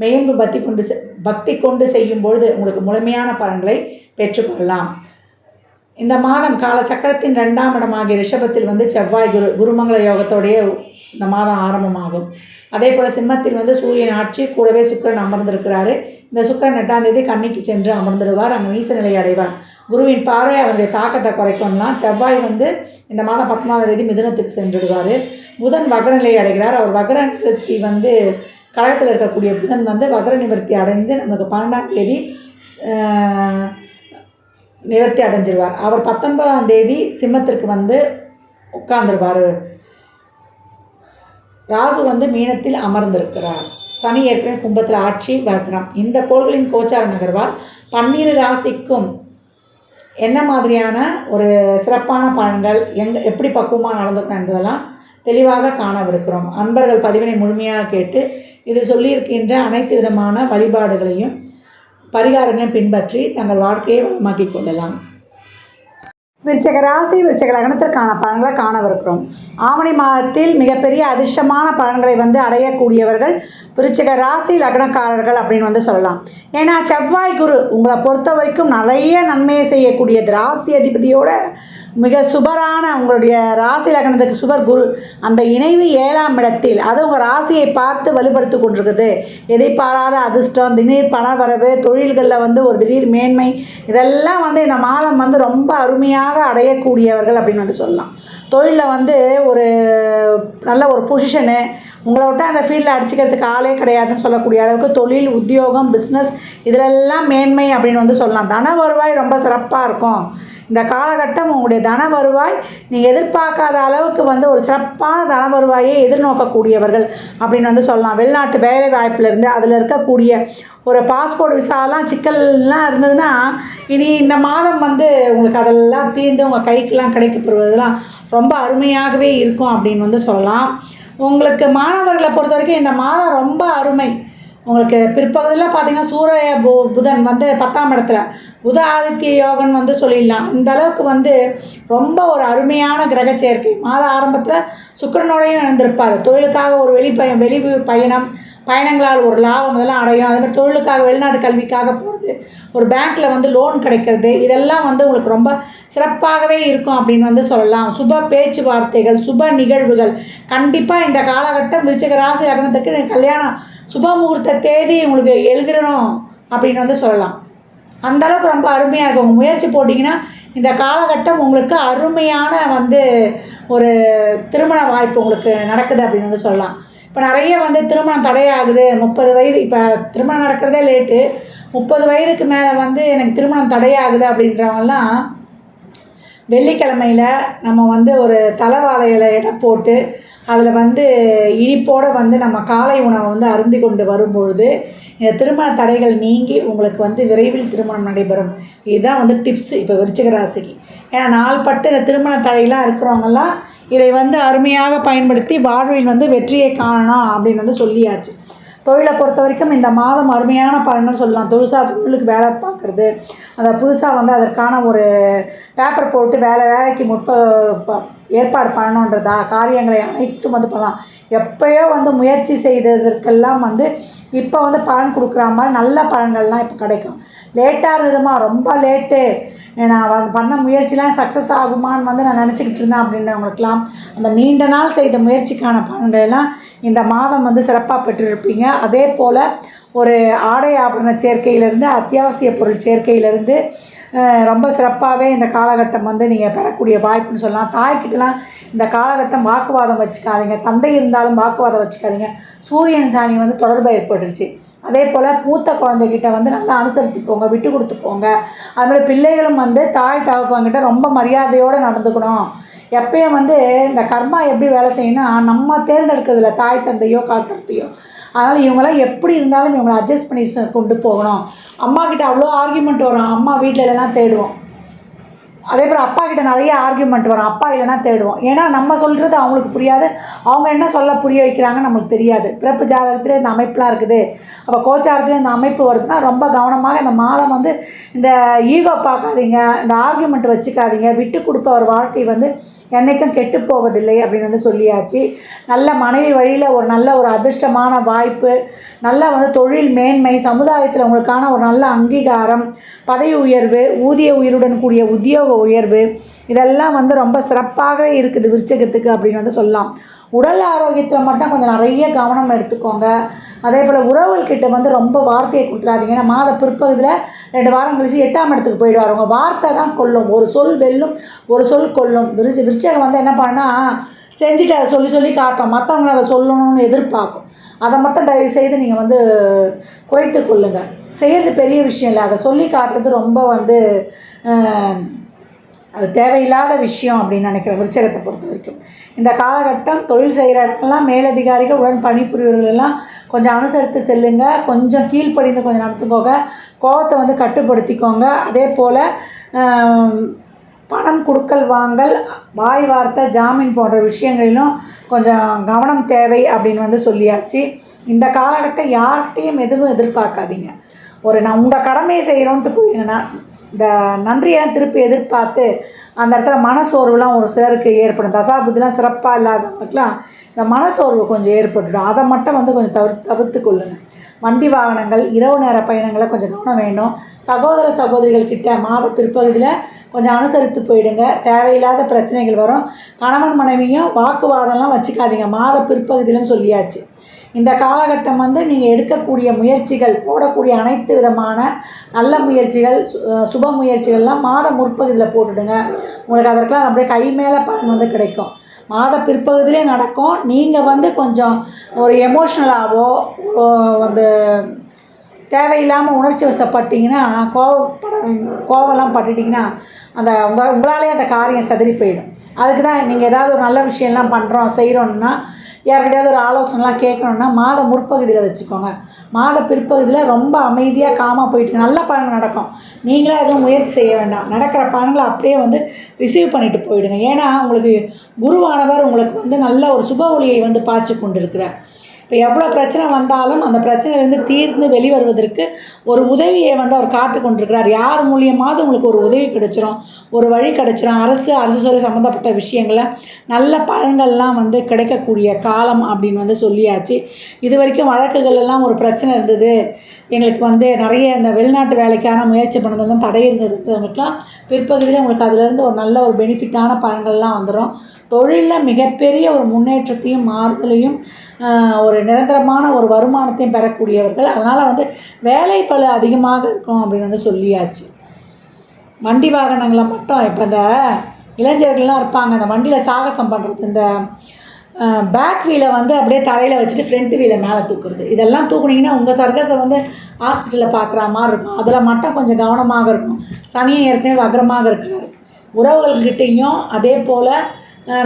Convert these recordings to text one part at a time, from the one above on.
மெய்யன்பு பக்தி கொண்டு செ- பக்தி கொண்டு செய்யும் பொழுது உங்களுக்கு முழுமையான பலன்களை பெற்றுக்கொள்ளலாம். இந்த மாதம் காலச்சக்கரத்தின் ரெண்டாம் இடமாகிய ரிஷபத்தில் வந்து செவ்வாய் குரு குருமங்கள யோகத்தோடைய இந்த மாதம் ஆரம்பமாகும். அதே போல் சிம்மத்தில் வந்து சூரியன் ஆட்சி கூடவே சுக்கிரன் அமர்ந்திருக்கிறாரு. இந்த சுக்கிரன் எட்டாம் தேதி கண்ணிக்கு சென்று அமர்ந்துடுவார். அங்கே நீச நிலை அடைவார். குருவின் பார்வை அதனுடைய தாக்கத்தை குறைக்கும்லாம். செவ்வாய் வந்து இந்த மாதம் பத்தொன்பதாம் தேதி மிதுனத்துக்கு சென்றுடுவார். புதன் வகரநிலை அடைகிறார். அவர் வக்ர வந்து கழகத்தில் இருக்கக்கூடிய புதன் வந்து வக்ர நிவர்த்தி அடைந்து நமக்கு பன்னெண்டாம் தேதி நிவர்த்தி அடைஞ்சிருவார். அவர் பத்தொன்பதாம் தேதி சிம்மத்திற்கு வந்து உட்கார்ந்துருவார் ராகு வந்து மீனத்தில் அமர்ந்திருக்கிறார். சனி ஏற்கனவே கும்பத்தில் ஆட்சி வக்ரம் இந்த கோள்களின் கோச்சார நகர்வால் பன்னிரு ராசிக்கும் என்ன மாதிரியான ஒரு சிறப்பான பலன்கள் எங்க எப்படி பக்குவமாக நடந்துக்கணும் என்பதெல்லாம் தெளிவாக காணவிருக்கிறோம். அன்பர்கள் பதிவினை முழுமையாக கேட்டு இது சொல்லியிருக்கின்ற அனைத்து விதமான வழிபாடுகளையும் பரிகாரங்களையும் பின்பற்றி தங்கள் வாழ்க்கையை வளமாக்கிக் கொள்ளலாம். விருச்சக ராசி விருச்சக லக்னத்திற்கான பலன்களை காணவிருக்கிறோம். ஆவணி மாதத்தில் மிகப்பெரிய அதிர்ஷ்டமான பலன்களை வந்து அடையக்கூடியவர்கள் விருச்சக ராசி லக்னக்காரர்கள் அப்படின்னு வந்து சொல்லலாம். ஏன்னா செவ்வாய் குரு உங்களை பொறுத்த வரைக்கும் நிறைய நன்மையை செய்யக்கூடிய ராசி அதிபதியோட மிக சுபரான உங்களுடைய ராசி லக்னத்துக்கு சுபர் குரு. அந்த இணைவு ஏழாம் இடத்தில் அது உங்கள் ராசியை பார்த்து வலுப்படுத்தி கொண்டிருக்குது. எதிர்பாராத அதிர்ஷ்டம் திடீர் பண வரவு தொழில்களில் வந்து ஒரு திடீர் மேன்மை இதெல்லாம் வந்து இந்த மாதம் வந்து ரொம்ப அருமையாக அடையக்கூடியவர்கள் அப்படின்னு வந்து சொல்லலாம். தொழிலில் வந்து ஒரு நல்ல ஒரு பொசிஷனு உங்களை விட்டால் அந்த ஃபீல்டில் அடிச்சுக்கிறதுக்கு ஆளே கிடையாதுன்னு சொல்லக்கூடிய அளவுக்கு தொழில் உத்தியோகம் பிஸ்னஸ் இதிலெல்லாம் மேன்மை அப்படின்னு வந்து சொல்லலாம். தன வருவாய் ரொம்ப சிறப்பாக இருக்கும். இந்த காலகட்டம் உங்களுடைய தன வருவாய் நீங்கள் எதிர்பார்க்காத அளவுக்கு வந்து ஒரு சிறப்பான தன வருவாயை எதிர்நோக்கக்கூடியவர்கள் அப்படின்னு வந்து சொல்லலாம். வெளிநாட்டு வேலை வாய்ப்பிலிருந்து அதில் இருக்கக்கூடிய ஒரு பாஸ்போர்ட் விசாலாம் சிக்கல்லாம் இருந்ததுன்னா இனி இந்த மாதம் வந்து உங்களுக்கு அதெல்லாம் தீர்ந்து உங்கள் கைக்கெலாம் கிடைக்கப்படுவதெல்லாம் ரொம்ப அருமையாகவே இருக்கும் அப்படின்னு வந்து சொல்லலாம். உங்களுக்கு மாணவர்களை பொறுத்த வரைக்கும் இந்த மாதம் ரொம்ப அருமை. உங்களுக்கு பிற்பகுதியில் பார்த்தீங்கன்னா சூரிய பு புதன் வந்து பத்தாம் இடத்துல. புத ஆதித்ய யோகன் வந்து சொல்லிடலாம். அந்த அளவுக்கு வந்து ரொம்ப ஒரு அருமையான கிரக சேர்க்கை. மாத ஆரம்பத்தில் சுக்கரனோடையும் இணைந்திருப்பார். தொழிலுக்காக ஒரு வெளி பய வெளி பயணம் பயணங்களால் ஒரு லாபம் இதெல்லாம் அடையும். அதே மாதிரி தொழிலுக்காக வெளிநாட்டு கல்விக்காக போகிறது ஒரு பேங்க்கில் வந்து லோன் கிடைக்கிறது இதெல்லாம் வந்து உங்களுக்கு ரொம்ப சிறப்பாகவே இருக்கும் அப்படின்னு வந்து சொல்லலாம். சுப பேச்சுவார்த்தைகள் சுப நிகழ்வுகள். கண்டிப்பாக இந்த காலகட்டம் விருச்சிக ராசி லக்னத்துக்கு கல்யாணம் சுப முகூர்த்த தேதி உங்களுக்கு எழுதிடணும் அப்படின்னு வந்து சொல்லலாம். அந்த அளவுக்கு ரொம்ப அருமையாக இருக்கும். உங்கள் முயற்சி போட்டிங்கன்னா இந்த காலகட்டம் உங்களுக்கு அருமையான வந்து ஒரு திருமண வாய்ப்பு உங்களுக்கு நடக்குது அப்படின்னு வந்து சொல்லலாம். இப்போ நிறைய வந்து திருமணம் தடையாகுது. முப்பது வயது இப்போ திருமணம் நடக்கிறதே லேட்டு முப்பது வயதுக்கு மேலே வந்து எனக்கு திருமணம் தடையாகுது அப்படின்றவங்கலாம் வெள்ளிக்கிழமையில் நம்ம வந்து ஒரு தலைவாழை இலை எடை போட்டு அதில் வந்து இனிப்போடு வந்து நம்ம காலை உணவை வந்து அருந்தி கொண்டு வரும்பொழுது இந்த திருமண தடைகள் நீங்கி உங்களுக்கு வந்து விரைவில் திருமணம் நடைபெறும். இதுதான் வந்து டிப்ஸு இப்போ விருச்சிக ராசிக்கு. ஏன்னா நாள்பட்டு இந்த திருமண தடையெல்லாம் இருக்கிறவங்கெல்லாம் இதை வந்து அருமையாக பயன்படுத்தி வாழ்வில் வந்து வெற்றியை காணணும் அப்படின்னு வந்து சொல்லியாச்சு. தொழிலை பொறுத்த வரைக்கும் இந்த மாதம் அருமையான பலன்கள் சொல்லலாம். புதுசாக தொழிலுக்கு வேலை பார்க்குறது. அந்த புதுசாக வந்து அதற்கான ஒரு பேப்பர் போட்டு வேலை வேலைக்கு முற்ப ப- ஏற்பாடு பண்ணணுன்றதா? காரியங்களை அனைத்தும் வந்து பண்ணலாம். எப்போயோ வந்து முயற்சி செய்ததற்கெல்லாம் வந்து இப்போ வந்து பலன் கொடுக்குற மாதிரி நல்ல பலன்கள்லாம் இப்போ கிடைக்கும். லேட்டாக இருந்ததுமா? ரொம்ப லேட்டு நான் பண்ண முயற்சிலாம் சக்ஸஸ் ஆகுமான்னு வந்து நான் நினச்சிக்கிட்டு இருந்தேன் அப்படின்றவங்களுக்கெல்லாம். அந்த நீண்ட நாள் செய்த முயற்சிக்கான பலன்கள் எல்லாம் இந்த மாதம் வந்து சிறப்பாக பெற்றிருப்பீங்க. அதே போல் ஒரு ஆடை ஆபரண சேர்க்கையிலேருந்து அத்தியாவசிய பொருள் சேர்க்கையிலேருந்து ரொம்ப சிறப்பாகவே இந்த காலகட்டம் வந்து நீங்கள் பெறக்கூடிய வாய்ப்புன்னு சொல்லலாம். தாய்கிட்டலாம் இந்த காலகட்டம் வாக்குவாதம் வச்சுக்காதீங்க. தந்தை இருந்தாலும் வாக்குவாதம் வச்சுக்காதீங்க. சூரியன் தானி வந்து தொடர்பு ஏற்பட்டுருச்சு. அதே போல் மூத்த குழந்தைகிட்ட வந்து நல்லா அனுசரித்து போங்க விட்டு கொடுத்து போங்க. அதுமாதிரி பிள்ளைகளும் வந்து தாய் தகப்பங்கிட்ட ரொம்ப மரியாதையோடு நடந்துக்கணும். எப்பயும் வந்து இந்த கர்மா எப்படி வேலை செய்யணும்னா நம்ம தேர்ந்தெடுக்கிறதுல தாய் தந்தையோ காத்தத்தையோ அதனால் இவங்களாம் எப்படி இருந்தாலும் இவங்களை அட்ஜஸ்ட் பண்ணி கொண்டு போகணும். அம்மா கிட்ட அவ்வளோ ஆர்கியூமெண்ட் வரும். அம்மா வீட்டில் இல்லைனா தேடுவோம். அதே போல் அப்பா கிட்ட நிறைய ஆர்கியூமெண்ட் வரும். அப்பா இல்லைனா தேடுவோம். ஏன்னா நம்ம சொல்கிறது அவங்களுக்கு புரியாது. அவங்க என்ன சொல்ல புரிய வைக்கிறாங்கன்னு நம்மளுக்கு தெரியாது. பிறப்பு ஜாதகத்திலே இந்த அமைப்புலாம் இருக்குது. அப்போ கோச்சாரத்துலேயும் இந்த அமைப்பு வருதுன்னா ரொம்ப கவனமாக இந்த மாதம் வந்து இந்த ஈகோ பார்க்காதீங்க. இந்த ஆர்கியூமெண்ட் வச்சுக்காதீங்க. விட்டு கொடுப்பவர் வாழ்க்கை வந்து என்றைக்கும் கெட்டு போவதில்லை அப்படின்னு வந்து சொல்லியாச்சு. நல்ல மனைவி வழியில் ஒரு நல்ல ஒரு அதிர்ஷ்டமான வாய்ப்பு. நல்ல வந்து தொழில் மேன்மை சமுதாயத்தில் உங்களுக்கான ஒரு நல்ல அங்கீகாரம் பதவி உயர்வு ஊதிய உயிருடன் கூடிய உத்தியோக உயர்வு. இதெல்லாம் வந்து ரொம்ப சிறப்பாகவே இருக்குது விருச்சகத்துக்கு அப்படின்னு வந்து சொல்லலாம். உடல் ஆரோக்கியத்தில் மட்டும் கொஞ்சம் நிறைய கவனம் எடுத்துக்கோங்க. அதே போல் உறவுகள்கிட்ட வந்து ரொம்ப வார்த்தையை கொடுத்துடாதீங்க. ஏன்னா மாத பிற்பகுதியில் ரெண்டு வாரம் கழிச்சு எட்டாம் இடத்துக்கு போயிடுவார். உங்கள் வார்த்தை தான் கொல்லும். ஒரு சொல் வெல்லும் ஒரு சொல் கொல்லும். விருச்ச விருச்சகம் வந்து என்ன பண்ணால் செஞ்சுட்டு அதை சொல்லி சொல்லி காட்டும். மற்றவங்களை அதை சொல்லணும்னு எதிர்பார்க்கும். அதை மட்டும் தயவு செய்து நீங்கள் வந்து குறைத்து கொள்ளுங்கள் செய்கிறது பெரிய விஷயம் இல்லை. அதை சொல்லி காட்டுறது ரொம்ப வந்து அது தேவையில்லாத விஷயம் அப்படின்னு நினைக்கிறேன் விருச்சகத்தை பொறுத்த வரைக்கும். இந்த காலகட்டம் தொழில் செய்கிற இடத்துலலாம் மேலதிகாரிகள் உடன் பணிபுரியவர்கள் எல்லாம் கொஞ்சம் அனுசரித்து செல்லுங்க கொஞ்சம் கீழ்ப்படிந்து கொஞ்சம் நடத்துக்கோங்க கோபத்தை வந்து கட்டுப்படுத்திக்கோங்க. அதே போல் பணம் கொடுக்கல் வாங்கல் வாய் வார்த்தை ஜாமீன் போன்ற விஷயங்களிலும் கொஞ்சம் கவனம் தேவை அப்படின்னு வந்து சொல்லியாச்சு. இந்த காலகட்டம் யார்கிட்டையும் எதுவும் எதிர்பார்க்காதீங்க. ஒரு நான் உங்கள் கடமையை செய்கிறோன்ட்டு போவீங்கன்னா இந்த நன்றியை திருப்பி எதிர்பார்த்து அந்த இடத்துல மனசோர்வுலாம் ஒரு சிலருக்கு ஏற்படும். தசாபுத்திலாம் சிறப்பாக இல்லாதவங்களுக்குலாம் இந்த மனசோர்வு கொஞ்சம் ஏற்பட்டுடும். அதை மட்டும் வந்து கொஞ்சம் தவிர தவிர்த்து கொள்ளுங்கள் வண்டி வாகனங்கள் இரவு நேர பயணங்களை கொஞ்சம் கவனம் வேணும். சகோதர சகோதரிகள் கிட்ட மாத பிற்பகுதியில் கொஞ்சம் அனுசரித்து போயிடுங்க. தேவையில்லாத பிரச்சனைகள் வரும். கணவன் மனைவியும் வாக்குவாதம்லாம் வச்சுக்காதீங்க. மாத பிற்பகுதியிலன்னு சொல்லியாச்சு. இந்த காலகட்டம் வந்து நீங்கள் எடுக்கக்கூடிய முயற்சிகள் போடக்கூடிய அனைத்து விதமான நல்ல முயற்சிகள் சு- சுப முயற்சிகள்லாம் மாத முற்பகுதியில் போட்டுடுங்க. உங்களுக்கு அதற்கெல்லாம் அப்படியே கை மேலே பலன் வந்து கிடைக்கும். மாத பிற்பகுதியிலே நடக்கும். நீங்கள் வந்து கொஞ்சம் ஒரு எமோஷ்னலாகவோ வந்து தேவையில்லாமல் உணர்ச்சி வசப்பட்டீங்கன்னா கோவப்பட கோவம்லாம் பட்டுட்டிங்கன்னா அந்த உங்கள் உங்களாலே அந்த காரியம் செதறி போயிடும். அதுக்கு தான் நீங்கள் ஏதாவது ஒரு நல்ல விஷயம்லாம் பண்ணுறோம் செய்கிறோன்னா யார்கிட்டயாவது ஒரு ஆலோசனைலாம் கேட்கணுன்னா மாத முற்பகுதியில் வச்சுக்கோங்க. மாத பிற்பகுதியில் ரொம்ப அமைதியாக காமாக போயிட்டு நல்ல பலன் நடக்கும். நீங்களே எதுவும் முயற்சி செய்ய வேண்டாம். நடக்கிற பலன்களை அப்படியே வந்து ரிசீவ் பண்ணிட்டு போயிடுங்க. ஏன்னா உங்களுக்கு குருவானவர் உங்களுக்கு வந்து நல்ல ஒரு சுப ஒளியை வந்து பாய்ச்சி கொண்டிருக்கிறார். இப்போ எவ்வளோ பிரச்சனை வந்தாலும் அந்த பிரச்சனையிலேருந்து தீர்ந்து வெளிவருவதற்கு ஒரு உதவியை வந்து அவர் காட்டு கொண்டிருக்கிறார். யார் மூலியமாவது உங்களுக்கு ஒரு உதவி கிடைச்சிரும். ஒரு வழி கிடைச்சிரும். அரசு அரசு துறை சம்மந்தப்பட்ட விஷயங்கள நல்ல பழங்கள்லாம் வந்து கிடைக்கக்கூடிய காலம் அப்படின்னு வந்து சொல்லியாச்சு. இது வரைக்கும் வழக்குகள் எல்லாம் ஒரு பிரச்சனை இருந்தது. எங்களுக்கு வந்து நிறைய இந்த வெளிநாட்டு வேலைக்கான முயற்சி பண்ணதெல்லாம் தடை இருந்ததுங்களுக்கெல்லாம் பிற்பகுதியில் உங்களுக்கு அதுலேருந்து ஒரு நல்ல ஒரு பெனிஃபிட்டான பலன்கள்லாம் வந்துடும் தொழிலில் மிகப்பெரிய ஒரு முன்னேற்றத்தையும் மாறுதலையும் ஒரு நிரந்தரமான ஒரு வருமானத்தையும் பெறக்கூடியவர்கள். அதனால் வந்து வேலை பல அதிகமாக இருக்கும் அப்படின்னு வந்து சொல்லியாச்சு. வண்டி வாகனங்களை மட்டும் இப்போ இந்த இளைஞர்கள்லாம் இருப்பாங்க. அந்த வண்டியில் சாகசம் பண்ணுறது இந்த பேக் வீலை வந்து அப்படியே தரையில் வச்சுட்டு ஃப்ரண்ட் வீலை மேலே தூக்குறது. இதெல்லாம் தூக்குனீங்கன்னா உங்கள் சர்க்கஸை வந்து ஹாஸ்பிட்டலில் பார்க்குற மாதிரி இருக்கும். அதில் மட்டும் கொஞ்சம் கவனமாக இருக்கும். சனியை ஏற்கனவே வக்ரமாக இருக்கிறாரு. உறவுகள்கிட்டையும் அதே போல்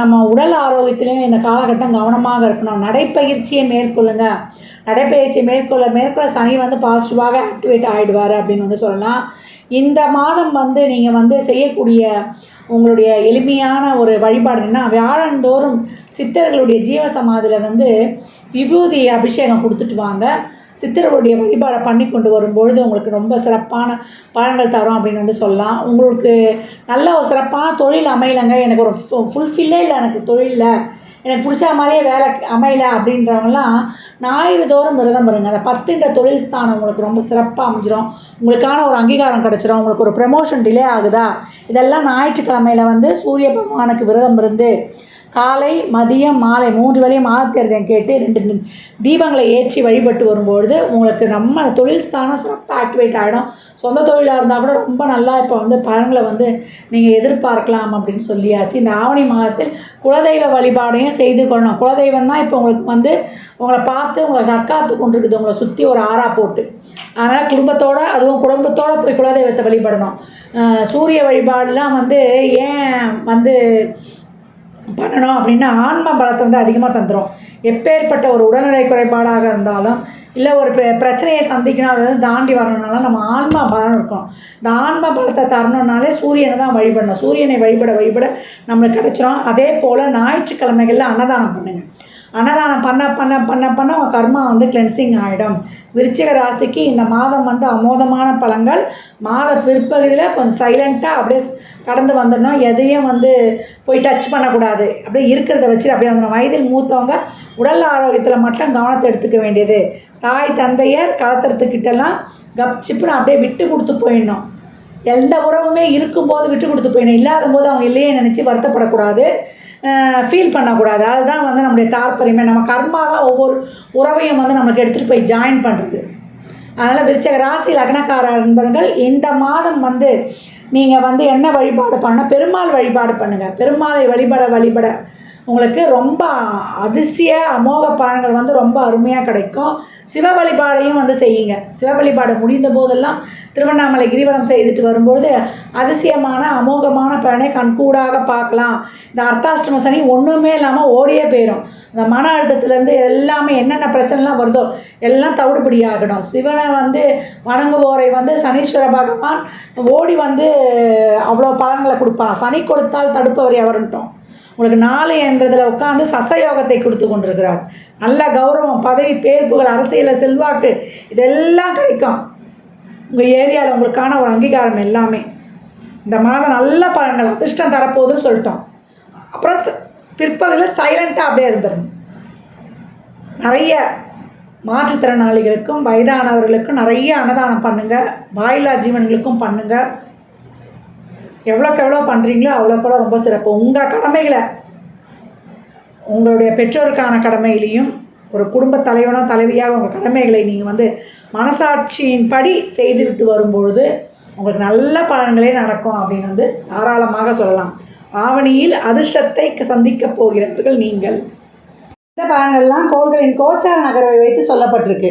நம்ம உடல் ஆரோக்கியத்திலையும் இந்த காலகட்டம் கவனமாக இருக்கணும். நடைப்பயிற்சியை மேற்கொள்ளுங்க. நடைப்பயிற்சியை மேற்கொள்ள மேற்கொள்ள சனி வந்து பாசிட்டிவாக ஆக்டிவேட் ஆகிடுவார் அப்படின்னு வந்து சொல்லலாம். இந்த மாதம் வந்து நீங்கள் வந்து செய்யக்கூடிய உங்களுடைய எளிமையான ஒரு வழிபாடுன்னா வியாழந்தோறும் சித்தர்களுடைய ஜீவசமாதியில் வந்து விபூதி அபிஷேகம் கொடுத்துட்டு வாங்க. சித்தர்களுடைய வழிபாடை பண்ணி கொண்டு வரும்பொழுது உங்களுக்கு ரொம்ப சிறப்பான பலன்கள் தரும் அப்படின்னு வந்து சொல்லலாம். உங்களுக்கு நல்ல ஒரு சிறப்பான தொழில் அமையலைங்க. எனக்கு ஒரு ஃபுல்ஃபில்லே இல்லை. எனக்கு தொழிலில் எனக்கு பிடிச்ச மாதிரியே வேலை அமையல அப்படின்றவங்கலாம் ஞாயிறு தோறும் விரதம் வருங்க அந்த பத்துன்ற தொழில் ஸ்தானம் உங்களுக்கு ரொம்ப சிறப்பாக அமைஞ்சிரும். உங்களுக்கான ஒரு அங்கீகாரம் கிடச்சிரும். உங்களுக்கு ஒரு ப்ரமோஷன் டிலே ஆகுதா? இதெல்லாம் ஞாயிற்றுக்கிழமையில் வந்து சூரிய பகவானுக்கு விரதம் இருந்து காலை மதியம் மாலை மூன்று வேளையும் மாதத்தேர்தல் கேட்டு ரெண்டு தீபங்களை ஏற்றி வழிபட்டு வரும்பொழுது உங்களுக்கு நம்ம தொழில் ஸ்தானம் சிறப்பாக ஆக்டிவேட் ஆகிடும் சொந்த தொழிலாக இருந்தால் கூட ரொம்ப நல்லா இப்போ வந்து பலன்களை வந்து நீங்கள் எதிர்பார்க்கலாம் அப்படின்னு சொல்லியாச்சு. இந்த ஆவணி மாதத்தில் குலதெய்வ வழிபாடையும் செய்து கொள்ளணும். குலதெய்வம் தான் இப்போ உங்களுக்கு வந்து உங்களை பார்த்து உங்களை தற்காத்து கொண்டிருக்குது. உங்களை சுற்றி ஒரு ஆறா போட்டு. அதனால் குடும்பத்தோட அதுவும் குடும்பத்தோட போய் குலதெய்வத்தை வழிபடணும். சூரிய வழிபாடுலாம் வந்து ஏன் வந்து பண்ணணும் அப்படின்னா ஆன்ம பலத்தை வந்து அதிகமாக தந்துடும் எப்பேற்பட்ட ஒரு உடல்நிலை குறைபாடாக இருந்தாலும் இல்லை ஒரு பிரச்சனையை சந்திக்கணும் அதை வந்து தாண்டி வரணும்னாலும் நம்ம ஆன்மா பலம் இருக்கணும். இந்த ஆன்ம பலத்தை தரணுன்னாலே சூரியனை தான் வழிபடணும். சூரியனை வழிபட வழிபட நம்மளுக்கு கிடச்சிரும். அதே போல் ஞாயிற்றுக்கிழமைகளில் அன்னதானம் பண்ணுங்கள் அன்னதானம் பண்ண பண்ண பண்ண பண்ண உங்கள் கர்மா வந்து கிளென்சிங் ஆகிடும் விருச்சிக ராசிக்கு இந்த மாதம் வந்து அமோதமான பலங்கள் மாத பிற்பகுதியில் கொஞ்சம் சைலண்ட்டாக அப்படியே கடந்து வந்துடணும். எதையும் வந்து போய் டச் பண்ணக்கூடாது. அப்படியே இருக்கிறத வச்சுட்டு அப்படியே வந்துடும் வயதில் மூத்தவங்க உடல் ஆரோக்கியத்தில் மட்டும் கவனத்தை எடுத்துக்க வேண்டியது. தாய் தந்தையர் கலத்துறதுக்கிட்டலாம் கப்சிப்புன்னு அப்படியே விட்டு கொடுத்து போயிடணும். எந்த உறவுமே இருக்கும்போது விட்டு கொடுத்து போயிடணும். இல்லாத போது அவங்க இல்லையே நினச்சி வருத்தப்படக்கூடாது. ஃபீல் பண்ணக்கூடாது. அதுதான் வந்து நம்முடைய தாற்பரியமே நம்ம கர்மா தான் ஒவ்வொரு உறவையும் வந்து நம்மளுக்கு எடுத்துகிட்டு போய் ஜாயின் பண்ணுறது அதனால் விருச்சக ராசி லக்னக்கார நண்பர்கள் இந்த மாதம் வந்து நீங்கள் வந்து என்ன வழிபாடு பண்ணால் பெருமாள் வழிபாடு பண்ணுங்கள் பெருமாளை வழிபட வழிபட உங்களுக்கு ரொம்ப அதிசய அமோக பலன்கள் வந்து ரொம்ப அருமையாக கிடைக்கும். சிவ வழிபாடையும் வந்து செய்யுங்க. சிவ வழிபாடு முடிந்த போதெல்லாம் திருவண்ணாமலை கிரிவலம் செய்துட்டு வரும்பொழுது அதிசயமான அமோகமான பலனை கண்கூடாக பார்க்கலாம். இந்த அர்த்தாஷ்டம சனி ஒன்றுமே இல்லாமல் ஓடியே போயிடும் இந்த மன அழுத்தத்துலேருந்து எல்லாமே என்னென்ன பிரச்சனைலாம் வருதோ எல்லாம் தவிடுபடி ஆகணும். சிவனை வந்து வணங்குவோரை வந்து சனீஸ்வர பகவான் ஓடி வந்து அவ்வளோ பலன்களை கொடுப்பான். சனி கொடுத்தால் தடுப்பவரை எவருன்ட்டோம் உங்களுக்கு நாலு என்றதில் உட்காந்து சசயோகத்தை கொடுத்து கொண்டிருக்கிறார். நல்ல கௌரவம் பதவி பேர் புகழ் அரசியலில் செல்வாக்கு இதெல்லாம் கிடைக்கும். உங்கள் ஏரியாவில் உங்களுக்கான ஒரு அங்கீகாரம் எல்லாமே. இந்த மாதம் நல்ல பலன்கள் அதிர்ஷ்டம் தரப்போகுதுன்னு சொல்லிட்டோம். அப்புறம் பிற்பகுதியில் சைலண்ட்டாக அப்படியே இருந்துடணும். நிறைய மாற்றுத்திறனாளிகளுக்கும் வயதானவர்களுக்கும் நிறைய அன்னதானம் பண்ணுங்கள் வாயிலா ஜீவன்களுக்கும் பண்ணுங்கள் எவ்வளோக்கு எவ்வளோ பண்ணுறீங்களோ அவ்வளோக்கெவ்வளோ ரொம்ப சிறப்பு. உங்கள் கடமைகளை உங்களுடைய பெற்றோருக்கான கடமையிலையும் ஒரு குடும்ப தலைவனோ தலைவியாக உங்கள் கடமைகளை நீங்கள் வந்து மனசாட்சியின்படி செய்துவிட்டு வரும்பொழுது உங்களுக்கு நல்ல பலன்களே நடக்கும் அப்படின்னு வந்து தாராளமாக சொல்லலாம். ஆவணியில் அதிர்ஷ்டத்தை சந்திக்கப் போகிறவர்கள் நீங்கள். இந்த பலன்கள்லாம் கோள்களின் கோச்சார நகர்வை வைத்து சொல்லப்பட்டிருக்கு.